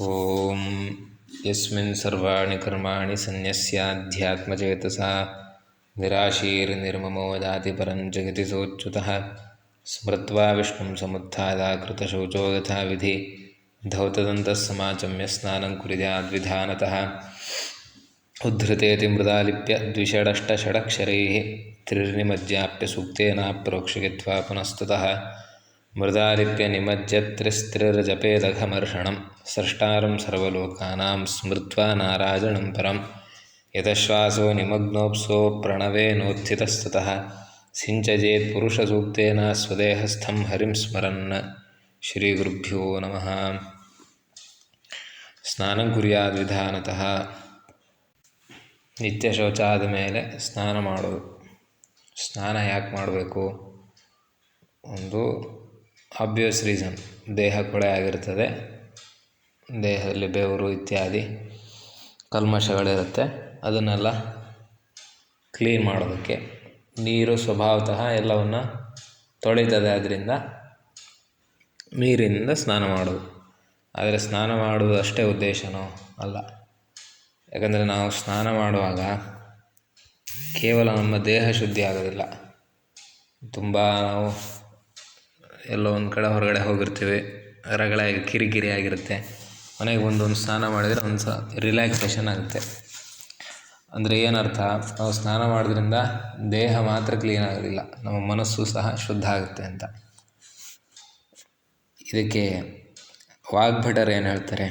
ॐ यस्मिन् सर्वाणि कर्माणि सन्न्यस्याध्यात्मचेतसा निराशीर्निर्ममो याति परं जगति सोच्युतः स्मृत्वा विष्णुं समुत्थादाकृतशौचो यथा विधि धौतदन्तः समाचम्य स्नानं कुर्याद्विधानतः उद्धृतेति मृदालिप्य द्विषडष्टषडक्षरैः त्रिर्निमज्जाप्य सूक्तेनाप्रोक्षयित्वा पुनस्ततः मृदालिप्य निमज्जत्रिस्त्रिर्जपेदघमर्षणं स्रष्टारं सर्वलोकानां स्मृत्वा नारायणं परं यतश्वासो निमग्नोऽप्सो प्रणवेनोत्थितस्ततः सिञ्चजेत् पुरुषसूक्तेन स्वदेहस्थं हरिं स्मरन् ಶ್ರೀಗುರುಭ್ಯೋ ನಮಃ ಸ್ನಾನ ಕುರಿಯಾದ ವಿಧಾನತಃ ನಿತ್ಯ ಶೌಚ ಆದ ಮೇಲೆ ಸ್ನಾನ ಮಾಡೋದು ಸ್ನಾನ ಯಾಕೆ ಮಾಡಬೇಕು ಒಂದು ಆಬ್ವಿಯಸ್ ರೀಸನ್ ದೇಹ ಕೊಳೆ ಆಗಿರ್ತದೆ. ದೇಹದಲ್ಲಿ ಬೆವರು ಇತ್ಯಾದಿ ಕಲ್ಮಶಗಳಿರುತ್ತೆ. ಅದನ್ನೆಲ್ಲ ಕ್ಲೀನ್ ಮಾಡೋದಕ್ಕೆ ನೀರು ಸ್ವಭಾವತಃ ಎಲ್ಲವನ್ನು ತೊಳಿತದೆ. ಅದರಿಂದ ನೀರಿನಿಂದ ಸ್ನಾನ ಮಾಡೋದು. ಆದರೆ ಸ್ನಾನ ಮಾಡೋದು ಅಷ್ಟೇ ಉದ್ದೇಶನೋ ಅಲ್ಲ. ಯಾಕಂದರೆ ನಾವು ಸ್ನಾನ ಮಾಡುವಾಗ ಕೇವಲ ನಮ್ಮ ದೇಹ ಶುದ್ಧಿ ಆಗೋದಿಲ್ಲ. ತುಂಬ ನಾವು ಎಲ್ಲೋ ಒಂದು ಕಡೆ ಹೊರಗಡೆ ಹೋಗಿರ್ತೀವಿ. ರಗಳೆ ಕಿರಿಕಿರಿ ಆಗಿರುತ್ತೆ. ಮನೆಗೆ ಬಂದು ಒಂದು ಸ್ನಾನ ಮಾಡಿದರೆ ಒಂದು ಸ ರಿಲ್ಯಾಕ್ಸೇಷನ್ ಆಗುತ್ತೆ. ಅಂದರೆ ಏನರ್ಥ? ನಾವು ಸ್ನಾನ ಮಾಡೋದ್ರಿಂದ ದೇಹ ಮಾತ್ರ ಕ್ಲೀನ್ ಆಗೋದಿಲ್ಲ. ನಮ್ಮ ಮನಸ್ಸು ಸಹ ಶುದ್ಧ ಆಗುತ್ತೆ ಅಂತ. ಇದಕ್ಕೆ ವಾಗ್ಭಟರು ಏನು ಹೇಳ್ತಾರೆ?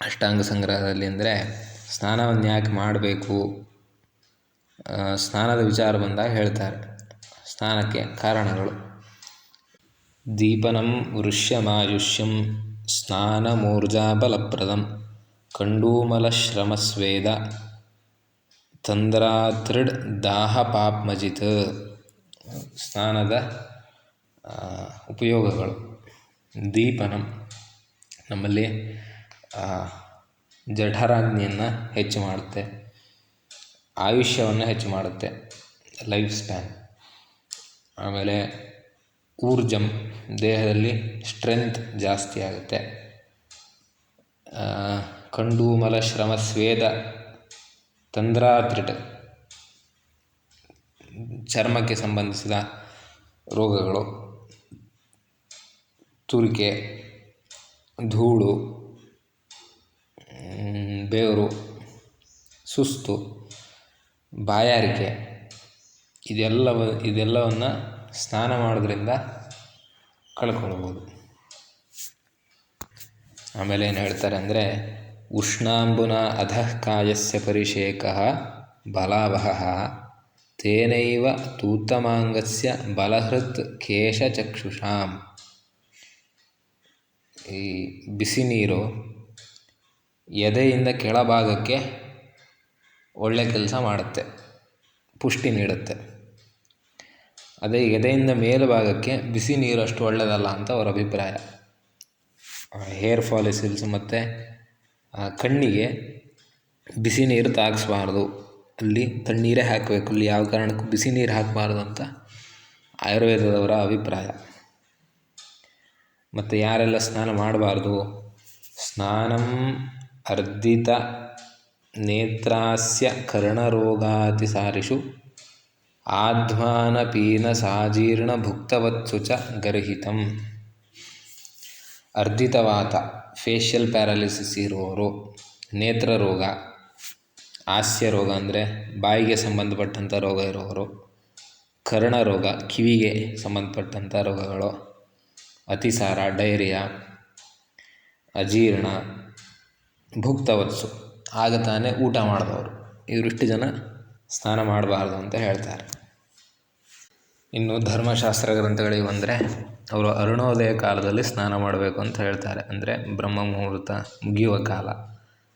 ಅಷ್ಟಾಂಗ ಸಂಗ್ರಹದಲ್ಲಿ ಅಂದರೆ ಸ್ನಾನವನ್ನು ಯಾಕೆ ಮಾಡಬೇಕು? ಸ್ನಾನದ ವಿಚಾರ ಬಂದಾಗ ಹೇಳ್ತಾರೆ. ಸ್ನಾನಕ್ಕೆ ಕಾರಣಗಳು. ದೀಪನಂ ವೃಷ್ಯಮಾಯುಷ್ಯಂ ಸ್ನಾನಮೂರ್ಜಾಬಲಪ್ರದಂ ಕಂಡೂಮಲಶ್ರಮಸ್ವೇದ ತಂದ್ರಾತೃಡ್ ದಾಹ ಪಾಪ್ಮಜಿತ್ ಸ್ನಾನದ ಉಪಯೋಗಗಳು ದೀಪನಂ ನಮ್ಮಲ್ಲಿ ಜಠರಾಗ್ನಿಯನ್ನು ಹೆಚ್ಚು ಮಾಡುತ್ತೆ ಆಯುಷ್ಯವನ್ನು ಹೆಚ್ಚು ಮಾಡುತ್ತೆ ಲೈಫ್ ಸ್ಪ್ಯಾನ್ ಆಮೇಲೆ ಊರ್ಜಂ, ದೇಹದಲ್ಲಿ ಸ್ಟ್ರೆಂತ್ ಜಾಸ್ತಿ ಆಗುತ್ತೆ. ಕಂಡೂಮಲ, ಶ್ರಮ, ಸ್ವೇದ ತಂದ್ರಾದೃಟ್ ಚರ್ಮಕ್ಕೆ ಸಂಬಂಧಿಸಿದ ರೋಗಗಳು, ತುರಿಕೆ, ಧೂಳು ಬೇರು ಸುಸ್ತು, ಬಾಯಾರಿಕೆ, ಇದೆಲ್ಲವ, ಇದೆಲ್ಲವನ್ನು ಸ್ನಾನ ಮಾಡೋದ್ರಿಂದ ಕಳ್ಕೊಳ್ಬೋದು. ಆಮೇಲೆ ಏನು ಹೇಳ್ತಾರೆ ಅಂದರೆ, ಉಷ್ಣಾಂಬುನ ಅಧಃ ಕಾಯಸ್ಯ ಪರಿಷೇಕ ಬಲಾವಹ ತೇನೈವ ತೂತಮಾಂಗಸ್ಯ ಬಲಹೃತ್ ಕೇಶಚಕ್ಷುಷಾಂ. ಈ ಬಿಸಿ ನೀರು ಎದೆಯಿಂದ ಕೆಳಭಾಗಕ್ಕೆ ಒಳ್ಳೆ ಕೆಲಸ ಮಾಡುತ್ತೆ, ಪುಷ್ಟಿ ನೀಡುತ್ತೆ. ಅದೇ ಎದೆಯಿಂದ ಮೇಲುಭಾಗಕ್ಕೆ ಬಿಸಿ ನೀರು ಅಷ್ಟು ಒಳ್ಳೆಯದಲ್ಲ ಅಂತ ಅವರ ಅಭಿಪ್ರಾಯ. ಹೇರ್ ಫಾಲಿಸಿಲ್ಸ್ ಮತ್ತು ಕಣ್ಣಿಗೆ ಬಿಸಿ ನೀರು ತಾಗಿಸ್ಬಾರ್ದು. ಅಲ್ಲಿ ತಣ್ಣೀರೇ ಹಾಕಬೇಕು. ಅಲ್ಲಿ ಯಾವ ಕಾರಣಕ್ಕೂ ಬಿಸಿ ನೀರು ಹಾಕಬಾರ್ದು ಅಂತ ಆಯುರ್ವೇದದವರ ಅಭಿಪ್ರಾಯ. ಮತ್ತು ಯಾರೆಲ್ಲ ಸ್ನಾನ ಮಾಡಬಾರ್ದು? ಸ್ನಾನಂ ಅರ್ಧಿತ ನೇತ್ರಾಸ್ಯ ಕರ್ಣರೋಗಾತಿಸಾರಿಷು. ಆಧ್ವಾನ ಪೀನ ಸಾಜೀರ್ಣ ಭುಕ್ತವತ್ಸು ಚ ಗರ್ಹಿತಂ. ಅರ್ಧಿತವಾತ ಫೇಶಿಯಲ್ ಪ್ಯಾರಾಲಿಸಿಸ್ ಇರುವವರು, ನೇತ್ರ ರೋಗ, ಹಾಸ್ಯ ರೋಗ ಅಂದರೆ ಬಾಯಿಗೆ ಸಂಬಂಧಪಟ್ಟಂಥ ರೋಗ ಇರುವವರು, ಕರ್ಣ ರೋಗ, ಕಿವಿಗೆ ಸಂಬಂಧಪಟ್ಟಂಥ ರೋಗಗಳು, ಅತಿಸಾರ, ಡೈರಿಯಾ, ಅಜೀರ್ಣ, ಭುಕ್ತವತ್ಸು, ಆಗ ತಾನೇ ಊಟ ಮಾಡಿದವರು. ಇವರಿಷ್ಟು ಜನ ಸ್ನಾನ ಮಾಡಬಾರ್ದು ಅಂತ ಹೇಳ್ತಾರೆ. ಇನ್ನು ಧರ್ಮಶಾಸ್ತ್ರ ಗ್ರಂಥಗಳಿಗೆ ಬಂದರೆ ಅವರು ಅರುಣೋದಯ ಕಾಲದಲ್ಲಿ ಸ್ನಾನ ಮಾಡಬೇಕು ಅಂತ ಹೇಳ್ತಾರೆ. ಅಂದರೆ ಬ್ರಹ್ಮ ಮುಹೂರ್ತ ಮುಗಿಯುವ ಕಾಲ.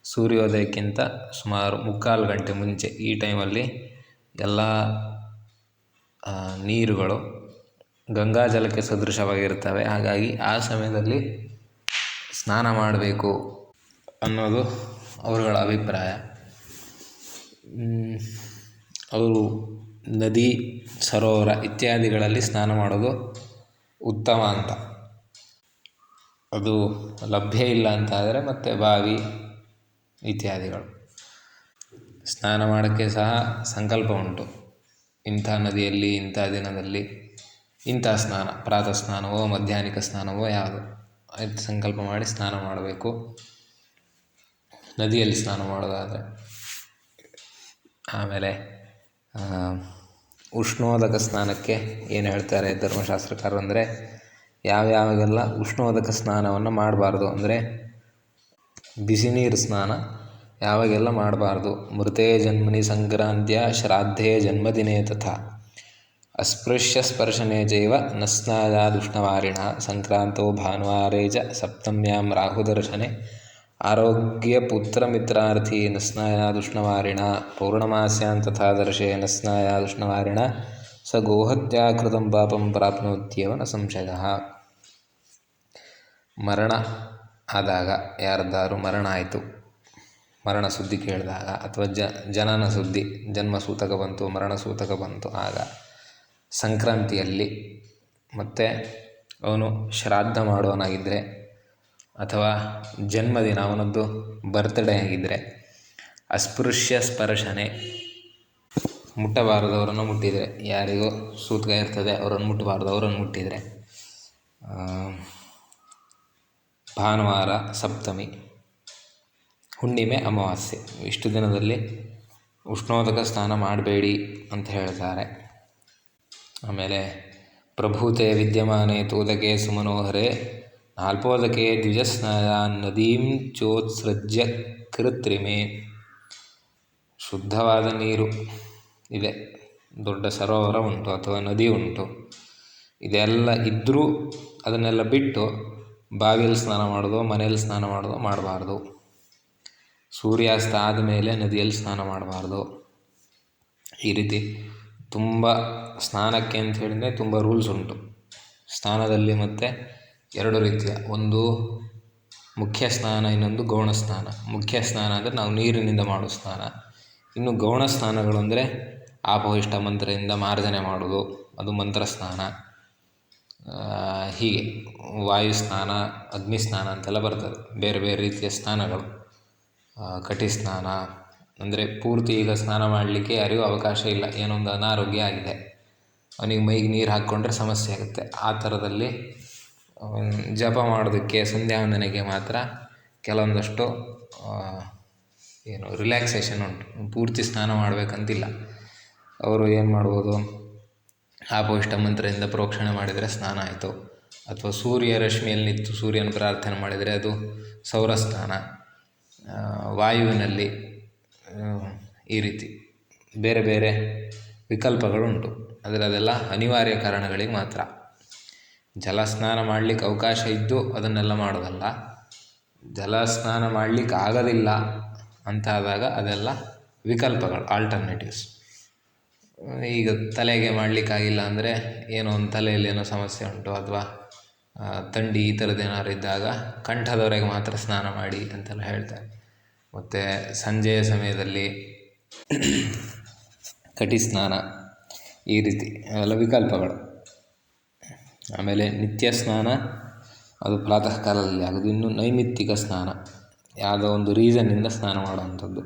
ಸೂರ್ಯೋದಯಕ್ಕಿಂತ ಸುಮಾರು ಮುಕ್ಕಾಲು ಗಂಟೆ ಮುಂಚೆ ಈ ಟೈಮಲ್ಲಿ ಎಲ್ಲ ನೀರುಗಳು ಗಂಗಾಜಲಕ್ಕೆ ಸದೃಶವಾಗಿರ್ತವೆ ಹಾಗಾಗಿ ಆ ಸಮಯದಲ್ಲಿ ಸ್ನಾನ ಮಾಡಬೇಕು ಅನ್ನೋದು ಅವರುಗಳ ಅಭಿಪ್ರಾಯ. ಅವರು ನದಿ, ಸರೋವರ ಇತ್ಯಾದಿಗಳಲ್ಲಿ ಸ್ನಾನ ಮಾಡೋದು ಉತ್ತಮ ಅಂತ. ಅದು ಲಭ್ಯ ಇಲ್ಲ ಅಂತ ಆದರೆ ಮತ್ತು ಬಾವಿ ಇತ್ಯಾದಿಗಳು. ಸ್ನಾನ ಮಾಡೋಕ್ಕೆ ಸಹ ಸಂಕಲ್ಪ ಉಂಟು. ಇಂಥ ನದಿಯಲ್ಲಿ, ಇಂಥ ದಿನದಲ್ಲಿ, ಇಂಥ ಸ್ನಾನ, ಪ್ರಾತಃ ಸ್ನಾನವೋ, ಮಧ್ಯಾಹ್ನಿಕ ಸ್ನಾನವೋ ಯಾವುದು. ಆಯ್ತು, ಸಂಕಲ್ಪ ಮಾಡಿ ಸ್ನಾನ ಮಾಡಬೇಕು. ನದಿಯಲ್ಲಿ ಸ್ನಾನ ಮಾಡೋದಾದರೆ. ಆಮೇಲೆ ಉಷ್ಣೋದಕ ಸ್ನಾನಕ್ಕೆ ಏನು ಹೇಳ್ತಾರೆ ಧರ್ಮಶಾಸ್ತ್ರಕಾರರು ಅಂದರೆ ಯಾವ್ಯಾವಾಗೆಲ್ಲ ಉಷ್ಣೋದಕ ಸ್ನಾನವನ್ನು ಮಾಡಬಾರ್ದು ಅಂದರೆ ಬಿಸಿ ನೀರು ಸ್ನಾನ ಯಾವಾಗೆಲ್ಲ ಮಾಡಬಾರ್ದು? ಮೃತೇ ಜನ್ಮನಿ ಸಂಕ್ರಾಂತ್ಯ ಶ್ರಾದ್ಧೇ ಜನ್ಮದಿನೇ ತಥಾ. ಅಸ್ಪೃಶ್ಯ ಸ್ಪರ್ಶನೇ ಜೈವ ನ ಸ್ನಾಯಾದುಷ್ಣವಾರಿಣ ಸಂಕ್ರಾಂತೋ ಭಾನುವಾರೇ ಜ ಸಪ್ತಮ್ಯಾಂ ರಾಹುದರ್ಶನೆ ಆರೋಗ್ಯ ನ ಸ್ನಾಯಾದುಷ್ಣವಾರಿಣ ಪೌರ್ಣಮಾಸ್ಯಾಂ ತಥಾ ದರ್ಶೆ ನ ಸ್ನಾಯಾದುಷ್ಣವಾರಿಣ ಸ ಗೋಹತ್ಯಾಕೃತಂ ಪಾಪಂ ಪ್ರಾಪ್ನೋತ್ಯವನ ಸಂಶಯ ಮರಣ ಆದಾಗ ಯಾರದ್ದಾರು ಮರಣ ಆಯಿತು, ಮರಣ ಸುದ್ದಿ ಕೇಳಿದಾಗ, ಅಥವಾ ಜ, ಜನನ ಸುದ್ದಿ ಜನ್ಮ ಸೂತಕ ಬಂತು ಮರಣ ಸೂತಕ ಬಂತು, ಆಗ ಸಂಕ್ರಾಂತಿಯಲ್ಲಿ ಮತ್ತು ಅವನು ಶ್ರಾದ್ದ ಮಾಡೋನಾಗಿದ್ದರೆ ಅಥವಾ ಜನ್ಮದಿನ, ಅವನದ್ದು ಬರ್ತ್ಡೇ ಆಗಿದ್ದರೆ ಅಸ್ಪೃಶ್ಯ ಸ್ಪರ್ಶನೆ. ಮುಟ್ಟಬಾರದವರನ್ನು ಮುಟ್ಟಿದರೆ, ಯಾರಿಗೂ ಸೂತ್ಕ ಇರ್ತದೆ, ಅವರನ್ನು ಮುಟ್ಟಬಾರ್ದು ಅವರನ್ನು ಮುಟ್ಟಿದರೆ ಭಾನುವಾರ ಸಪ್ತಮಿ, ಹುಣ್ಣಿಮೆ ಅಮಾವಾಸ್ಯೆ. ಇಷ್ಟು ದಿನದಲ್ಲಿ ಉಷ್ಣೋದಕ ಸ್ನಾನ ಮಾಡಬೇಡಿ ಅಂತ ಹೇಳ್ತಾರೆ. ಆಮೇಲೆ ಪ್ರಭೂತೆ ವಿದ್ಯಮಾನೆ ತೋದಕೆ ಸುಮನೋಹರೆ. ನಾಲ್ಪೋದಕೆ ದ್ವಿಜಸ್ನಾಯ ನದೀಂ ಚೋತ್ಸೃಜ್ಯ ಕೃತ್ರಿಮೆ. ಶುದ್ಧವಾದ ನೀರು. ಇದೆ. ದೊಡ್ಡ ಸರೋವರ ಉಂಟು, ಅಥವಾ ನದಿ ಉಂಟು. ಇದೆಲ್ಲ ಇದ್ದರೂ ಅದನ್ನೆಲ್ಲ ಬಿಟ್ಟು ಬಾವಿಯಲ್ಲಿ ಸ್ನಾನ ಮಾಡೋದು, ಮನೆಯಲ್ಲಿ ಸ್ನಾನ ಮಾಡೋದು ಮಾಡಬಾರ್ದು. ಸೂರ್ಯಾಸ್ತ ಆದಮೇಲೆ ನದಿಯಲ್ಲಿ ಸ್ನಾನ ಮಾಡಬಾರ್ದು. ಈ ರೀತಿ ತುಂಬ ಸ್ನಾನಕ್ಕೆ ಅಂತ ಹೇಳಿದರೆ ತುಂಬ ರೂಲ್ಸ್ ಉಂಟು. ಸ್ನಾನದಲ್ಲಿ ಮತ್ತು ಎರಡು ರೀತಿಯ. ಒಂದು ಮುಖ್ಯ ಸ್ನಾನ, ಇನ್ನೊಂದು ಗೌಣ ಸ್ನಾನ. ಮುಖ್ಯ ಸ್ನಾನ ಅಂದರೆ ನಾವು ನೀರಿನಿಂದ ಮಾಡೋ ಸ್ನಾನ. ಇನ್ನು ಗೌಣ ಸ್ನಾನಗಳು ಅಂದರೆ ಇಷ್ಟ ಮಂತ್ರದಿಂದ ಮಾರ್ಜನೆ ಮಾಡೋದು, ಅದು ಮಂತ್ರ ಸ್ನಾನ. ಹೀಗೆ. ವಾಯು ಸ್ನಾನ, ಅಗ್ನಿ ಸ್ನಾನ ಅಂತೆಲ್ಲ ಬರ್ತದೆ. ಬೇರೆ ಬೇರೆ ರೀತಿಯ ಸ್ನಾನಗಳು. ಕಟಿ ಸ್ನಾನ, ಅಂದರೆ ಪೂರ್ತಿ ಈಗ ಸ್ನಾನ ಮಾಡಲಿಕ್ಕೆ ಯಾರಿಗೂ ಅವಕಾಶ ಇಲ್ಲ. ಏನೊಂದು ಅನಾರೋಗ್ಯ ಆಗಿದೆ. ಅವನಿಗೆ ಮೈಗೆ ನೀರು ಹಾಕ್ಕೊಂಡ್ರೆ ಸಮಸ್ಯೆ ಆಗುತ್ತೆ. ಆ ಥರದಲ್ಲಿ ಜಪ ಮಾಡೋದಕ್ಕೆ ಸಂಧ್ಯಾ ವಂದನೆಗೆ ಮಾತ್ರ ಕೆಲವೊಂದಷ್ಟು ಏನು ರಿಲ್ಯಾಕ್ಸೇಷನ್ ಉಂಟು. ಪೂರ್ತಿ ಸ್ನಾನ ಮಾಡಬೇಕಂತಿಲ್ಲ. ಅವರು ಏನು ಮಾಡ್ಬೋದು? ಇಷ್ಟ ಮಂತ್ರದಿಂದ ಪ್ರೋಕ್ಷಣೆ ಮಾಡಿದರೆ ಸ್ನಾನ ಆಯಿತು. ಅಥವಾ ಸೂರ್ಯ ರಶ್ಮಿಯಲ್ಲಿ ನಿಂತು ಸೂರ್ಯನ ಪ್ರಾರ್ಥನೆ ಮಾಡಿದರೆ ಅದು ಸೌರ ಸ್ನಾನ ವಾಯುವಿನಲ್ಲಿ ಈ ರೀತಿ ಬೇರೆ ಬೇರೆ ವಿಕಲ್ಪಗಳುಂಟು. ಆದರೆ ಅದೆಲ್ಲ ಅನಿವಾರ್ಯ ಕಾರಣಗಳಿಗೆ ಮಾತ್ರ. ಜಲ ಸ್ನಾನ ಮಾಡಲಿಕ್ಕೆ ಅವಕಾಶ ಇದ್ದು ಅದನ್ನೆಲ್ಲ ಮಾಡೋದಲ್ಲ. ಜಲ ಸ್ನಾನ ಮಾಡಲಿಕ್ಕೆ ಆಗೋದಿಲ್ಲ ಅಂತಾದಾಗ ಅದೆಲ್ಲ ವಿಕಲ್ಪಗಳು ಆಲ್ಟರ್ನೇಟಿವ್ಸ್ ಈಗ ತಲೆಗೆ ಮಾಡಲಿಕ್ಕಾಗಿಲ್ಲ ಅಂದರೆ ಏನೋ ಒಂದು ತಲೆಯಲ್ಲಿ ಏನೋ ಸಮಸ್ಯೆ ಉಂಟು ಅಥವಾ ಥಂಡಿ ಈ ಥರದ್ದು ಏನಾದ್ರು ಇದ್ದಾಗ ಕಂಠದವರೆಗೆ ಮಾತ್ರ ಸ್ನಾನ ಮಾಡಿ ಅಂತೆಲ್ಲ ಹೇಳ್ತಾರೆ. ಮತ್ತು ಸಂಜೆಯ ಸಮಯದಲ್ಲಿ ಕಟಿ ಸ್ನಾನ ಈ ರೀತಿ, ಅವೆಲ್ಲ ವಿಕಲ್ಪಗಳು. ಆಮೇಲೆ ನಿತ್ಯ ಸ್ನಾನ, ಅದು ಪ್ರಾತಃ ಕಾಲದಲ್ಲಿ ಆಗೋದು. ಇನ್ನು ನೈಮಿತ್ತಿಕ ಸ್ನಾನ, ಯಾವುದೋ ಒಂದು ರೀಸನ್ನಿಂದ ಸ್ನಾನ ಮಾಡುವಂಥದ್ದು.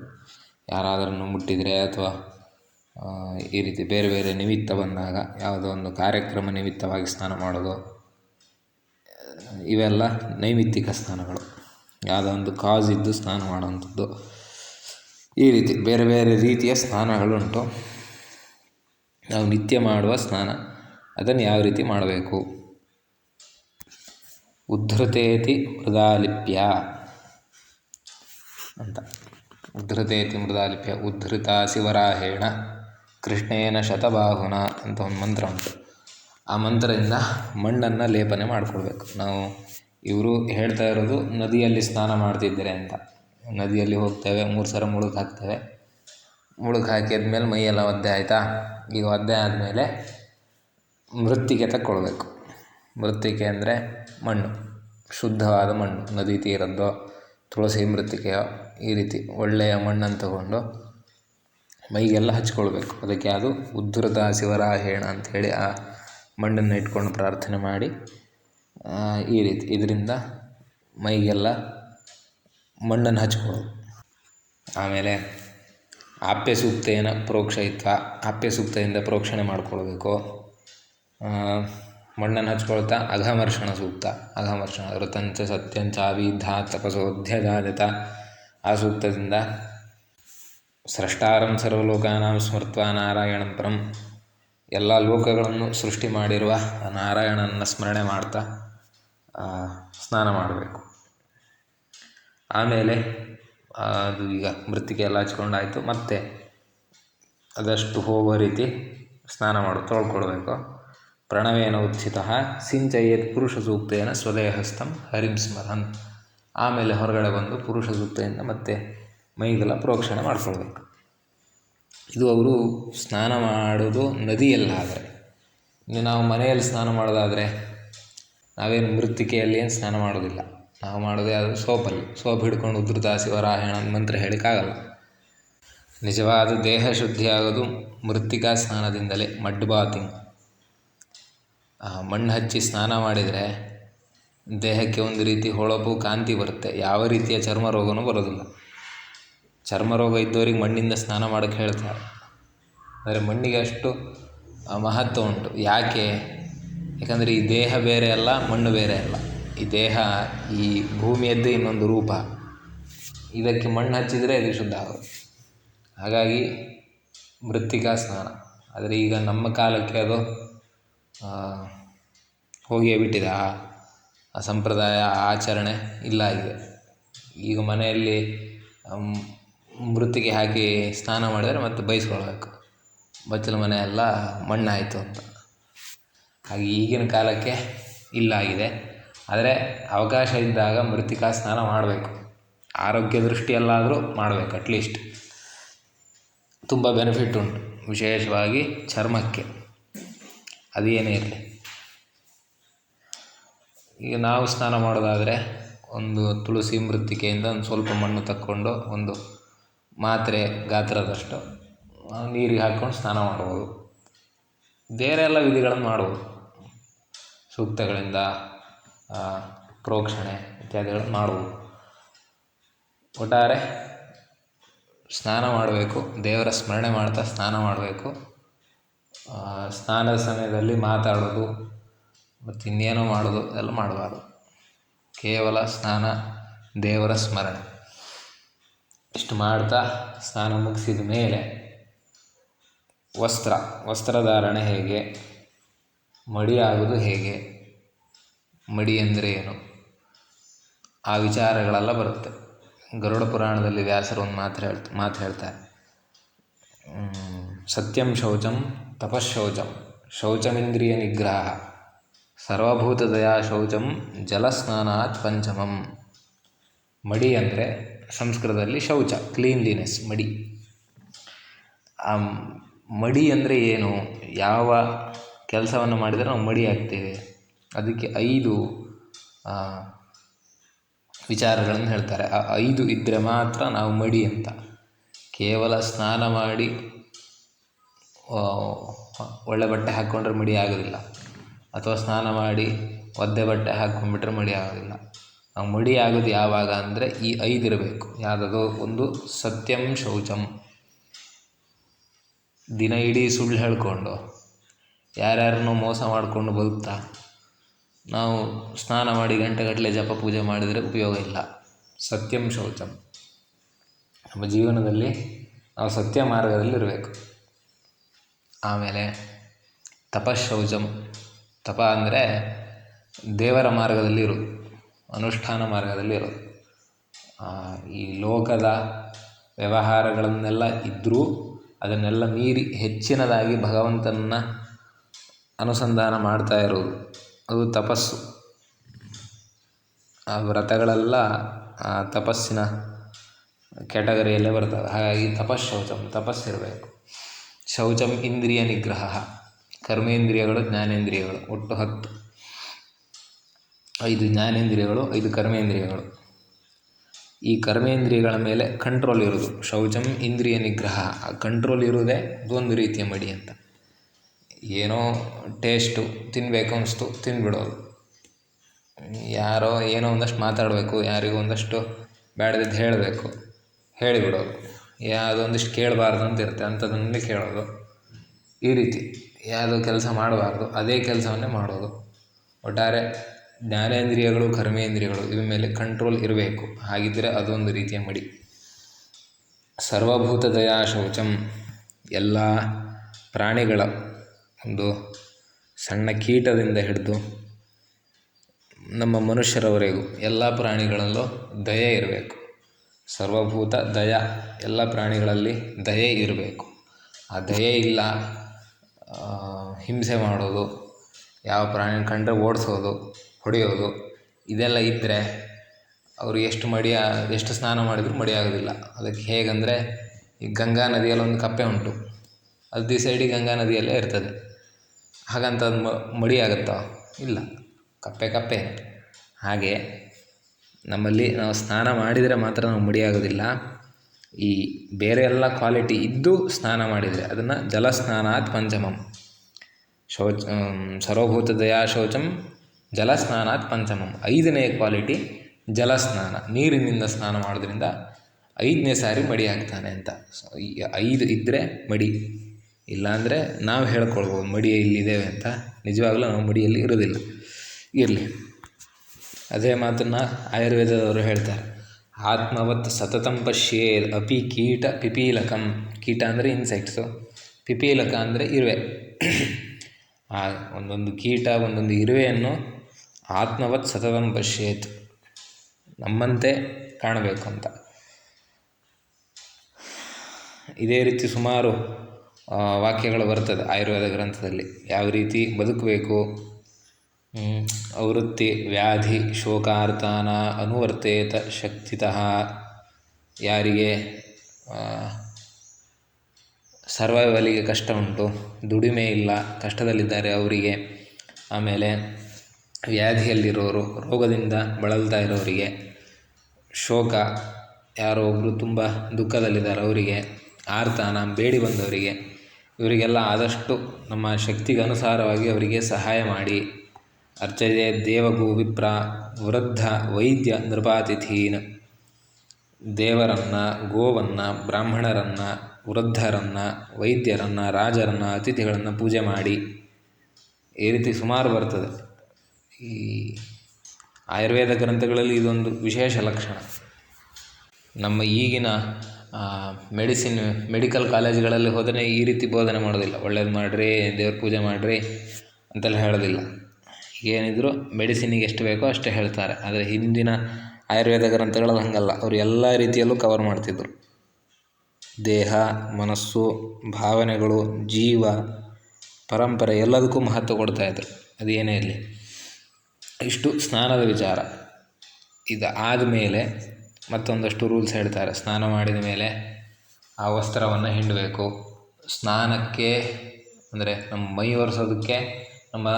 ಯಾರಾದರನ್ನು ಮುಟ್ಟಿದರೆ ಅಥವಾ ಈ ರೀತಿ ಬೇರೆ ಬೇರೆ ನಿಮಿತ್ತ ಬಂದಾಗ ಯಾವುದೋ ಒಂದು ಕಾರ್ಯಕ್ರಮ ನಿಮಿತ್ತವಾಗಿ ಸ್ನಾನ ಮಾಡೋದು, ಇವೆಲ್ಲ ನೈಮಿತ್ತಿಕ ಸ್ನಾನಗಳು. ಯಾವುದೋ ಒಂದು ಕಾಜ್ ಇದ್ದು ಸ್ನಾನ ಮಾಡುವಂಥದ್ದು. ಈ ರೀತಿ ಬೇರೆ ಬೇರೆ ರೀತಿಯ ಸ್ನಾನಗಳುಂಟು. ನಾವು ನಿತ್ಯ ಮಾಡುವ ಸ್ನಾನ. ಅದನ್ನು ಯಾವ ರೀತಿ ಮಾಡಬೇಕು? ಉದ್ಧೃತೇತಿ ಮೃದಾಲಿಪ್ಯ ಅಂತ. ಉದ್ಧೃತೇತಿ ಮೃದಾಲಿಪ್ಯ, ಉದ್ಧೃತ ಶಿವರಾಹೇಣ, ಕೃಷ್ಣೇನ ಶತಬಾಹುನ ಅಂತ ಒಂದು ಮಂತ್ರ ಉಂಟು. ಆ ಮಂತ್ರದಿಂದ ಮಣ್ಣನ್ನು ಲೇಪನೆ ಮಾಡಿಕೊಳ್ಬೇಕು. ನಾವು ಇವರು ಹೇಳ್ತಾ ಇರೋದು ನದಿಯಲ್ಲಿ ಸ್ನಾನ ಮಾಡ್ತಿದ್ದಾರೆ ಅಂತ. ನದಿಯಲ್ಲಿ ಹೋಗ್ತೇವೆ, ಮೂರು ಸಲ ಮುಳುಗು ಹಾಕ್ತೇವೆ ಮುಳುಗು ಹಾಕಿದ್ಮೇಲೆ ಮೈಯೆಲ್ಲ ಒದ್ದೆ ಆಯಿತಾ? ಈಗ ಒದ್ದೆ ಆದಮೇಲೆ ಮೃತ್ತಿಗೆ ತಕ್ಕೊಳ್ಬೇಕು. ಮೃತ್ತಿಕೆ ಅಂದರೆ ಮಣ್ಣು, ಶುದ್ಧವಾದ ಮಣ್ಣು, ನದಿ ತೀರದ್ದೋ ತುಳಸಿ ಮೃತ್ತಿಕೆಯೋ ಈ ರೀತಿ ಒಳ್ಳೆಯ ಮಣ್ಣನ್ನು ತಗೊಂಡು ಮೈಗೆಲ್ಲ ಹಚ್ಕೊಳ್ಬೇಕು. ಅದಕ್ಕೆ ಅದು ಉದ್ಧೃತ ಶಿವರಾಹೇಣ ಅಂಥೇಳಿ ಆ ಮಣ್ಣನ್ನು ಇಟ್ಕೊಂಡು ಪ್ರಾರ್ಥನೆ ಮಾಡಿ ಈ ರೀತಿ ಇದರಿಂದ ಮೈಗೆಲ್ಲ ಮಣ್ಣನ್ನು ಹಚ್ಕೊಳ್ಳೋದು ಆಮೇಲೆ ಆಪ್ಯ ಸೂಕ್ತೇನ ಪ್ರೋಕ್ಷಯಿತ್ವ ಆಪ್ಯ ಸೂಕ್ತದಿಂದ ಪ್ರೋಕ್ಷಣೆ ಮಾಡ್ಕೊಳ್ಬೇಕು. ಮಣ್ಣನ್ನು ಹಚ್ಕೊಳ್ತಾ ಅಘಮರ್ಷಣ ಸೂಕ್ತ. ಅಘಮರ್ಷಣ ಋತಂಚ ಸತ್ಯಂಚ ಅವಿದ್ಧ ತಪಸೋಧ್ಯಜಾತ ಆ ಸೂಕ್ತದಿಂದ ಸೃಷ್ಟಾರಂ ಸರ್ವಲೋಕಾನಾಂ ಸ್ಮೃತ್ವ ನಾರಾಯಣ ಪರಂ. ಎಲ್ಲ ಲೋಕಗಳನ್ನು ಸೃಷ್ಟಿ ಮಾಡಿರುವ ನಾರಾಯಣನ ಸ್ಮರಣೆ ಮಾಡ್ತಾ ಸ್ನಾನ ಮಾಡಬೇಕು. ಆಮೇಲೆ ಅದು ಈಗ ಮೃತ್ತಿಗೆ ಎಲ್ಲ ಹಚ್ಕೊಂಡಾಯಿತು. ಮತ್ತೆ ಅದಷ್ಟು ಹೋಗೋ ರೀತಿ ಸ್ನಾನ ಮಾಡಿ, ತೊಳ್ಕೊಳ್ಬೇಕು. ಪ್ರಣವೇನ ಉತ್ಥಿತ ಸಿಂಚಯೇತ್ ಪುರುಷ ಸೂಕ್ತೇನ ಸ್ವದೇಹಸ್ಥಂ ಹರಿಂ ಸ್ಮರನ್. ಆಮೇಲೆ ಹೊರಗಡೆ ಬಂದು ಪುರುಷ ಸೂಕ್ತೆಯಿಂದ ಮತ್ತೆ ಮೈಗೆಲ್ಲ ಪ್ರೋಕ್ಷಣೆ ಮಾಡ್ಕೊಳ್ಬೇಕು. ಇದು ಅವರು ಸ್ನಾನ ಮಾಡೋದು ನದಿಯಲ್ಲಾದರೆ. ಇನ್ನು ನಾವು ಮನೆಯಲ್ಲಿ ಸ್ನಾನ ಮಾಡೋದಾದರೆ ನಾವೇನು ಮೃತ್ತಿಕೆಯಲ್ಲಿ ಏನು ಸ್ನಾನ ಮಾಡೋದಿಲ್ಲ. ನಾವು ಮಾಡೋದೇ ಆದರೂ ಸೋಪಲ್ಲಿ. ಸೋಪ್ ಹಿಡ್ಕೊಂಡು ಉದ್ರದಾಸಿ ಶಿವರಾಯಣ ಮಂತ್ರ ಹೇಳಿಕ್ಕಾಗಲ್ಲ. ನಿಜವಾದ ದೇಹ ಶುದ್ಧಿಯಾಗೋದು ಮೃತ್ತಿಕಾ ಸ್ನಾನದಿಂದಲೇ, ಮಡ್ ಬಾತಿಂಗ್. ಮಣ್ಣು ಹಚ್ಚಿ ಸ್ನಾನ ಮಾಡಿದರೆ ದೇಹಕ್ಕೆ ಒಂದು ರೀತಿ ಹೊಳಪು ಕಾಂತಿ ಬರುತ್ತೆ. ಯಾವ ರೀತಿಯ ಚರ್ಮ ರೋಗನೂ ಬರೋದಿಲ್ಲ. ಚರ್ಮ ರೋಗ ಇದ್ದವರಿಗೆ ಮಣ್ಣಿಂದ ಸ್ನಾನ ಮಾಡೋಕ್ಕೆ ಹೇಳ್ತಾರೆ. ಆದರೆ ಮಣ್ಣಿಗೆ ಅಷ್ಟು ಮಹತ್ವ ಉಂಟು. ಯಾಕೆ? ಯಾಕಂದರೆ ಈ ದೇಹ ಬೇರೆ ಅಲ್ಲ, ಮಣ್ಣು ಬೇರೆ ಅಲ್ಲ. ಈ ದೇಹ, ಈ ಭೂಮಿಯದ್ದೇ ಇನ್ನೊಂದು ರೂಪ. ಇದಕ್ಕೆ ಮಣ್ಣು ಹಚ್ಚಿದರೆ ಇದು ಶುದ್ಧ ಆಗುತ್ತೆ. ಹಾಗಾಗಿ ಮೃತ್ತಿಕಾ ಸ್ನಾನ. ಆದರೆ ಈಗ ನಮ್ಮ ಕಾಲಕ್ಕೆ ಅದು ಹೋಗಿಯೇ ಬಿಟ್ಟಿದೆ ಆ ಆ ಸಂಪ್ರದಾಯ ಆಚರಣೆ ಇಲ್ಲ ಆಗಿದೆ ಈಗ ಮನೆಯಲ್ಲಿ ಮೃತ್ತಿಗೆ ಹಾಕಿ ಸ್ನಾನ ಮಾಡಿದರೆ ಮತ್ತೆ ಬೈಸ್ಕೊಳ್ಬೇಕು. ಬಚ್ಚಲ ಮನೆ ಎಲ್ಲ ಮಣ್ಣಾಯಿತು ಅಂತ. ಹಾಗೆ ಈಗಿನ ಕಾಲಕ್ಕೆ ಇಲ್ಲ ಆಗಿದೆ. ಆದರೆ ಅವಕಾಶ ಇದ್ದಾಗ ಮೃತ್ತಿಕಾ ಸ್ನಾನ ಮಾಡಬೇಕು. ಆರೋಗ್ಯ ದೃಷ್ಟಿಯಲ್ಲಾದರೂ ಮಾಡಬೇಕು ಅಟ್ಲೀಸ್ಟ್ ತುಂಬ ಬೆನಿಫಿಟ್ ಉಂಟು, ವಿಶೇಷವಾಗಿ ಚರ್ಮಕ್ಕೆ. ಅದೇನೇ ಇರಲಿ. ಈಗ ನಾವು ಸ್ನಾನ ಮಾಡೋದಾದರೆ ಒಂದು ತುಳಸಿ ಮೃತ್ತಿಕೆಯಿಂದ ಒಂದು ಸ್ವಲ್ಪ ಮಣ್ಣು ತಕ್ಕೊಂಡು ಒಂದು ಮಾತ್ರೆ ಗಾತ್ರದಷ್ಟು ನೀರಿಗೆ ಹಾಕ್ಕೊಂಡು ಸ್ನಾನ ಮಾಡ್ಬೋದು. ಬೇರೆ ಎಲ್ಲ ವಿಧಿಗಳನ್ನು ಮಾಡ್ಬೋದು. ಸೂಕ್ತಗಳಿಂದ ಪ್ರೋಕ್ಷಣೆ ಇತ್ಯಾದಿಗಳನ್ನು ಮಾಡ್ಬೋದು. ಒಟ್ಟಾರೆ ಸ್ನಾನ ಮಾಡಬೇಕು, ದೇವರ ಸ್ಮರಣೆ ಮಾಡ್ತಾ ಸ್ನಾನ ಮಾಡಬೇಕು. ಸ್ನಾನದ ಸಮಯದಲ್ಲಿ ಮಾತಾಡೋದು, ಮತ್ತು ಇನ್ನೇನೋ ಮಾಡೋದು, ಎಲ್ಲ ಮಾಡಬಾರ್ದು. ಕೇವಲ ಸ್ನಾನ, ದೇವರ ಸ್ಮರಣೆ. ಇಷ್ಟು ಮಾಡ್ತಾ ಸ್ನಾನ ಮುಗಿಸಿದ ಮೇಲೆ ವಸ್ತ್ರ ವಸ್ತ್ರಧಾರಣೆ ಹೇಗೆ, ಮಡಿ ಆಗೋದು ಹೇಗೆ, ಮಡಿ ಅಂದರೆ ಏನು, ಆ ವಿಚಾರಗಳೆಲ್ಲ ಬರುತ್ತೆ. ಗರುಡ ಪುರಾಣದಲ್ಲಿ ವ್ಯಾಸರು ಒಂದು ಮಾತು ಹೇಳ್ತ, ಮಾತು ಹೇಳ್ತಾರೆ. ಸತ್ಯಂ ಶೌಚಂ ತಪಶೌಚಂ ಶೌಚಮಿಂದ್ರಿಯ ನಿಗ್ರಹ. ಸರ್ವಭೂತದಯಾ ಶೌಚಂ ಜಲಸ್ನಾನಾತ್ ಪಂಚಮಂ. ಮಡಿ ಅಂದರೆ ಸಂಸ್ಕೃತದಲ್ಲಿ ಶೌಚ ಕ್ಲೀನ್ಲಿನೆಸ್ ಮಡಿ. ಆ ಮಡಿ ಅಂದರೆ ಏನು? ಯಾವ ಕೆಲಸವನ್ನು ಮಾಡಿದರೆ ನಾವು ಮಡಿ ಆಗ್ತೇವೆ ಅದಕ್ಕೆ ಐದು ವಿಚಾರಗಳನ್ನು ಹೇಳ್ತಾರೆ. ಆ ಐದು ಇದ್ದರೆ ಮಾತ್ರ ನಾವು ಮಡಿ ಅಂತ. ಕೇವಲ ಸ್ನಾನ ಮಾಡಿ ಒಳ್ಳೆ ಬಟ್ಟೆ ಹಾಕ್ಕೊಂಡ್ರೆ ಮಡಿ ಆಗೋದಿಲ್ಲ. ಅಥವಾ ಸ್ನಾನ ಮಾಡಿ ಒದ್ದೆ ಬಟ್ಟೆ ಹಾಕ್ಕೊಂಡ್ಬಿಟ್ರೆ ಮಡಿ ಆಗೋದಿಲ್ಲ. ನಾವು ಮಡಿ ಆಗೋದು ಯಾವಾಗ ಅಂದರೆ ಈ ಐದು ಇರಬೇಕು. ಯಾವುದದು? ಒಂದು ಸತ್ಯಂ ಶೌಚಂ. ದಿನ ಇಡೀ ಸುಳ್ಳು ಹೇಳ್ಕೊಂಡು, ಯಾರ್ಯಾರನ್ನೂ ಮೋಸ ಮಾಡಿಕೊಂಡು ಬದುಕ್ತಾ, ನಾವು ಸ್ನಾನ ಮಾಡಿ ಗಂಟೆಗಟ್ಟಲೆ ಜಪ ಪೂಜೆ ಮಾಡಿದರೆ ಉಪಯೋಗ ಇಲ್ಲ. ಸತ್ಯಂ ಶೌಚಂ. ನಮ್ಮ ಜೀವನದಲ್ಲಿ ನಾವು ಸತ್ಯ ಮಾರ್ಗದಲ್ಲಿರಬೇಕು ಆಮೇಲೆ ತಪಶೌಚಂ ತಪ ಅಂದರೆ ದೇವರ ಮಾರ್ಗದಲ್ಲಿ ಇರೋದು ಅನುಷ್ಠಾನ ಮಾರ್ಗದಲ್ಲಿ ಇರೋದು ಈ ಲೋಕದ ವ್ಯವಹಾರಗಳನ್ನೆಲ್ಲ ಇದ್ದರೂ ಅದನ್ನೆಲ್ಲ ಮೀರಿ ಹೆಚ್ಚಿನದಾಗಿ ಭಗವಂತನನ್ನು ಅನುಸಂಧಾನ ಮಾಡ್ತಾ ಇರೋದು. ಅದು ತಪಸ್ಸು. ಆ ವ್ರತಗಳೆಲ್ಲ ತಪಸ್ಸಿನ ಕ್ಯಾಟಗರಿಯಲ್ಲೇ ಬರ್ತವೆ. ಹಾಗಾಗಿ ತಪಶೌಚಂ ತಪಸ್ಸಿರಬೇಕು. ಶೌಚಂ ಇಂದ್ರಿಯ ನಿಗ್ರಹ. ಕರ್ಮೇಂದ್ರಿಯಗಳು, ಜ್ಞಾನೇಂದ್ರಿಯಗಳು. ಒಟ್ಟು ಹತ್ತು. ಐದು ಜ್ಞಾನೇಂದ್ರಿಯಗಳು, ಐದು ಕರ್ಮೇಂದ್ರಿಯಗಳು. ಈ ಕರ್ಮೇಂದ್ರಿಯಗಳ ಮೇಲೆ ಕಂಟ್ರೋಲ್ ಇರೋದು ಶೌಚಂ ಇಂದ್ರಿಯ ನಿಗ್ರಹ. ಆ ಕಂಟ್ರೋಲ್ ಇರೋದೇ ಒಂದು ರೀತಿಯ ಮಡಿ ಅಂತ. ಏನೋ ಟೇಸ್ಟು ತಿನ್ನಬೇಕು ಅನಿಸ್ತು, ತಿನ್ಬಿಡೋದು. ಯಾರೋ ಏನೋ ಒಂದಷ್ಟು ಮಾತಾಡಬೇಕು, ಯಾರಿಗೂ ಒಂದಷ್ಟು ಬೇಡದಿದ್ದು ಹೇಳಬೇಕು, ಹೇಳಿಬಿಡೋದು. ಯಾವುದೊಂದಿಷ್ಟು ಕೇಳಬಾರ್ದು ಅಂತ ಇರುತ್ತೆ ಅಂಥದ್ದನ್ನೇ ಕೇಳೋದು. ಈ ರೀತಿ ಯಾವುದೋ ಕೆಲಸ ಮಾಡಬಾರ್ದು, ಅದೇ ಕೆಲಸವನ್ನೇ ಮಾಡೋದು. ಒಟ್ಟಾರೆ ಜ್ಞಾನೇಂದ್ರಿಯಗಳು, ಕರ್ಮೇಂದ್ರಿಯಗಳು ಇದ್ರ ಮೇಲೆ ಕಂಟ್ರೋಲ್ ಇರಬೇಕು. ಹಾಗಿದ್ದರೆ ಅದೊಂದು ರೀತಿಯ ಮಡಿ. ಸರ್ವಭೂತ ದಯಾ ಶೌಚಂ ಎಲ್ಲ ಪ್ರಾಣಿಗಳ ಒಂದು ಸಣ್ಣ ಕೀಟದಿಂದ ಹಿಡಿದು ನಮ್ಮ ಮನುಷ್ಯರವರೆಗೂ ಎಲ್ಲ ಪ್ರಾಣಿಗಳಲ್ಲೂ ದಯೆ ಇರಬೇಕು. ಸರ್ವಭೂತ ದಯ ಎಲ್ಲ ಪ್ರಾಣಿಗಳಲ್ಲಿ ದಯೆ ಇರಬೇಕು. ಆ ದಯೆ ಇಲ್ಲ ಹಿಂಸೆ ಮಾಡೋದು, ಯಾವ ಪ್ರಾಣಿ ಕಂಡರೆ ಓಡಿಸೋದು, ಹೊಡೆಯೋದು, ಇದೆಲ್ಲ ಇದ್ದರೆ ಅವರು ಎಷ್ಟು ಮಡಿಯ, ಎಷ್ಟು ಸ್ನಾನ ಮಾಡಿದರೂ ಮಡಿಯಾಗೋದಿಲ್ಲ ಅದಕ್ಕೆ ಹೇಗಂದರೆ, ಈ ಗಂಗಾ ನದಿಯಲ್ಲಿ ಒಂದು ಕಪ್ಪೆ ಉಂಟು. ಅದು ದಿ ಸೈಡಿ ಗಂಗಾ ನದಿಯಲ್ಲೇ ಇರ್ತದೆ. ಹಾಗಂತ ಅದು ಮಡಿ ಆಗುತ್ತಾ? ಇಲ್ಲ. ಕಪ್ಪೆ ಕಪ್ಪೆ. ಹಾಗೆ ನಮ್ಮಲ್ಲಿ ನಾವು ಸ್ನಾನ ಮಾಡಿದರೆ ಮಾತ್ರ ನಾವು ಮುಡಿಯಾಗೋದಿಲ್ಲ ಈ ಬೇರೆ ಎಲ್ಲ ಕ್ವಾಲಿಟಿ ಇದ್ದು ಸ್ನಾನ ಮಾಡಿದರೆ ಅದನ್ನು ಜಲಸ್ನಾನಾತ್ ಪಂಚಮಂ. ಶೌಚ ಸರ್ವಭೂತ ದಯಾ ಶೌಚಂ ಜಲಸ್ನಾನಾತ್ ಪಂಚಮಂ. ಐದನೇ ಕ್ವಾಲಿಟಿ ಜಲಸ್ನಾನ. ನೀರಿನಿಂದ ಸ್ನಾನ ಮಾಡೋದ್ರಿಂದ ಐದನೇ ಸಾರಿ ಮಡಿ ಹಾಕ್ತಾನೆ ಅಂತ. ಐದು ಇದ್ದರೆ ಮಡಿ. ಇಲ್ಲಾಂದರೆ ನಾವು ಹೇಳ್ಕೊಳ್ಬೋದು ಮಡಿ ಇಲ್ಲಿದ್ದೇವೆ ಅಂತ. ನಿಜವಾಗ್ಲೂ ನಾವು ಮಡಿಯಲ್ಲಿ ಇರೋದಿಲ್ಲ ಇರಲಿ. ಅದೇ ಮಾತನ್ನು ಆಯುರ್ವೇದದವರು ಹೇಳ್ತಾರೆ. ಆತ್ಮವತ್ ಸತತಂ ಪಶ್ಯೇಲ್ ಅಪಿ ಕೀಟ ಪಿಪೀಲಕಂ. ಕೀಟ ಅಂದರೆ ಇನ್ಸೆಕ್ಟ್ಸು ಪಿಪೀಲಕ ಅಂದರೆ ಇರುವೆ. ಆ ಒಂದೊಂದು ಕೀಟ, ಒಂದೊಂದು ಇರುವೆಯನ್ನು ಆತ್ಮವತ್ ಸತತಂ ಪಶ್ಯೇತ್. ನಮ್ಮಂತೆ ಕಾಣಬೇಕು ಅಂತ ಇದೇ ರೀತಿ ಸುಮಾರು ವಾಕ್ಯಗಳು ಬರ್ತದೆ ಆಯುರ್ವೇದ ಗ್ರಂಥದಲ್ಲಿ. ಯಾವ ರೀತಿ ಬದುಕಬೇಕು ಅವೃತ್ತಿ ವ್ಯಾಧಿ ಶೋಕಾರ್ತಾನ ಅನುವರ್ತೇತ ಶಕ್ತಿತಃ. ಯಾರಿಗೆ? ಸರ್ವೈವಲಿಗೆ ಕಷ್ಟ ಉಂಟು, ದುಡಿಮೆ ಇಲ್ಲ, ಕಷ್ಟದಲ್ಲಿದ್ದಾರೆ ಅವರಿಗೆ. ಆಮೇಲೆ ವ್ಯಾಧಿಯಲ್ಲಿರೋರು, ರೋಗದಿಂದ ಬಳಲ್ತಾ ಇರೋರಿಗೆ, ಶೋಕ, ಯಾರೋ ಒಬ್ಬರು ತುಂಬ ದುಃಖದಲ್ಲಿದ್ದಾರೆ ಅವರಿಗೆ, ಆರ್ತಾನ, ಬೇಡಿ ಬಂದವರಿಗೆ, ಇವರಿಗೆಲ್ಲ ಆದಷ್ಟು ನಮ್ಮ ಶಕ್ತಿಗನುಸಾರವಾಗಿ ಅವರಿಗೆ ಸಹಾಯ ಮಾಡಿ. ಅರ್ಚಯೇ ದೇವಗೂ ವಿಪ್ರ ವೃದ್ಧ ವೈದ್ಯ ನೃಪಾತಿಥೀನ ದೇವರನ್ನು ಗೋವನ್ನು ಬ್ರಾಹ್ಮಣರನ್ನು ವೃದ್ಧರನ್ನು ವೈದ್ಯರನ್ನು ರಾಜರನ್ನು ಅತಿಥಿಗಳನ್ನು ಪೂಜೆ ಮಾಡಿ ಈ ರೀತಿ ಸುಮಾರು ಬರ್ತದೆ. ಈ ಆಯುರ್ವೇದ ಗ್ರಂಥಗಳಲ್ಲಿ ಇದೊಂದು ವಿಶೇಷ ಲಕ್ಷಣ. ನಮ್ಮ ಈಗಿನ ಮೆಡಿಸಿನ್, ಮೆಡಿಕಲ್ ಕಾಲೇಜುಗಳಲ್ಲಿ ಹೋದರೆ ಈ ರೀತಿ ಬೋಧನೆ ಮಾಡೋದಿಲ್ಲ. ಒಳ್ಳೇದು ಮಾಡಿರಿ, ದೇವ್ರ ಪೂಜೆ ಮಾಡಿರಿ ಅಂತೆಲ್ಲ ಹೇಳೋದಿಲ್ಲ. ಏನಿದ್ರು ಮೆಡಿಸಿನಿಗೆ ಎಷ್ಟು ಬೇಕೋ ಅಷ್ಟೇ ಹೇಳ್ತಾರೆ. ಆದರೆ ಹಿಂದಿನ ಆಯುರ್ವೇದ ಗ್ರಂಥಗಳಲ್ಲಿ ಹಾಗಲ್ಲ. ಅವರು ಎಲ್ಲ ರೀತಿಯಲ್ಲೂ ಕವರ್ ಮಾಡ್ತಿದ್ದರು ದೇಹ, ಮನಸ್ಸು, ಭಾವನೆಗಳು, ಜೀವ, ಪರಂಪರೆ ಎಲ್ಲದಕ್ಕೂ ಮಹತ್ವ ಕೊಡ್ತಾಯಿದ್ರು ಅದೇನೇ ಇರಲಿ. ಇಷ್ಟು ಸ್ನಾನದ ವಿಚಾರ. ಇದು ಆದಮೇಲೆ ಮತ್ತೊಂದಷ್ಟು ರೂಲ್ಸ್ ಹೇಳ್ತಾರೆ. ಸ್ನಾನ ಮಾಡಿದ ಮೇಲೆ ಆ ವಸ್ತ್ರವನ್ನು ಹಿಂಡಬೇಕು. ಸ್ನಾನಕ್ಕೆ ಅಂದರೆ ನಮ್ಮ ಮೈ ಒರೆಸೋದಕ್ಕೆ ನಮ್ಮ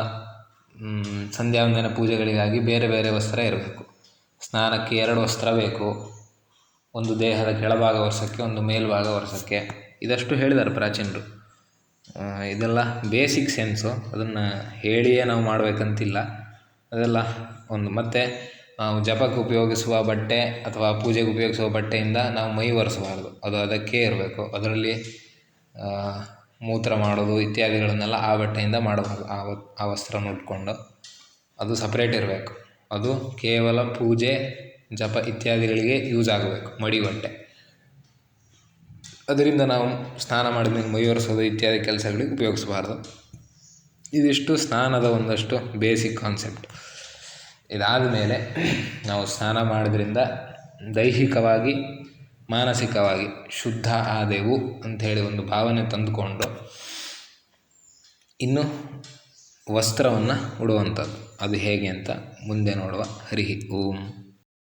ಸಂಧ್ಯಾ ಪೂಜೆಗಳಿಗಾಗಿ ಬೇರೆ ಬೇರೆ ವಸ್ತ್ರ ಇರಬೇಕು. ಸ್ನಾನಕ್ಕೆ ಎರಡು ವಸ್ತ್ರ ಬೇಕು. ಒಂದು ದೇಹದ ಕೆಳಭಾಗ ವರ್ಷಕ್ಕೆ ಒಂದು ಮೇಲ್ಭಾಗ ವರ್ಷಕ್ಕೆ ಇದಷ್ಟು ಹೇಳಿದ್ದಾರೆ ಪ್ರಾಚೀನರು. ಇದೆಲ್ಲ ಬೇಸಿಕ್ ಸೆನ್ಸು ಅದನ್ನು ಹೇಳಿಯೇ ನಾವು ಮಾಡಬೇಕಂತಿಲ್ಲ. ಅದೆಲ್ಲ ಒಂದು. ಮತ್ತು ಜಪಕ್ಕೆ ಉಪಯೋಗಿಸುವ ಬಟ್ಟೆ ಅಥವಾ ಪೂಜೆಗೆ ಉಪಯೋಗಿಸುವ ಬಟ್ಟೆಯಿಂದ ನಾವು ಮೈ ಒರೆಸಬಾರ್ದು. ಅದು ಅದಕ್ಕೇ ಇರಬೇಕು. ಅದರಲ್ಲಿ ಮೂತ್ರ ಮಾಡೋದು ಇತ್ಯಾದಿಗಳನ್ನೆಲ್ಲ ಆ ಬಟ್ಟೆಯಿಂದ ಮಾಡಬಾರ್ದು ಆ ಆ ವಸ್ತ್ರನ ಉಟ್ಕೊಂಡು ಅದು ಸಪ್ರೇಟ್ ಇರಬೇಕು. ಅದು ಕೇವಲ ಪೂಜೆ, ಜಪ ಇತ್ಯಾದಿಗಳಿಗೆ ಯೂಸ್ ಆಗಬೇಕು, ಮಡಿ ಬಟ್ಟೆ. ಅದರಿಂದ ನಾವು ಸ್ನಾನ ಮಾಡಿದ್ಮೇಲೆ ಮೈ ಒರೆಸೋದು ಇತ್ಯಾದಿ ಕೆಲಸಗಳಿಗೆ ಉಪಯೋಗಿಸಬಾರ್ದು. ಇದಿಷ್ಟು ಸ್ನಾನದ ಒಂದಷ್ಟು ಬೇಸಿಕ್ ಕಾನ್ಸೆಪ್ಟ್ ಇದಾದ ಮೇಲೆ ನಾವು ಸ್ನಾನ ಮಾಡೋದ್ರಿಂದ ದೈಹಿಕವಾಗಿ, ಮಾನಸಿಕವಾಗಿ ಶುದ್ಧ ಆದೆವು ಅಂಥೇಳಿ ಒಂದು ಭಾವನೆ ತಂದುಕೊಂಡು ಇನ್ನು ವಸ್ತ್ರವನ್ನು ಉಡುವಂಥದ್ದು. ಅದು ಹೇಗೆ ಅಂತ ಮುಂದೆ ನೋಡುವ. ಹರಿ ಓಂ.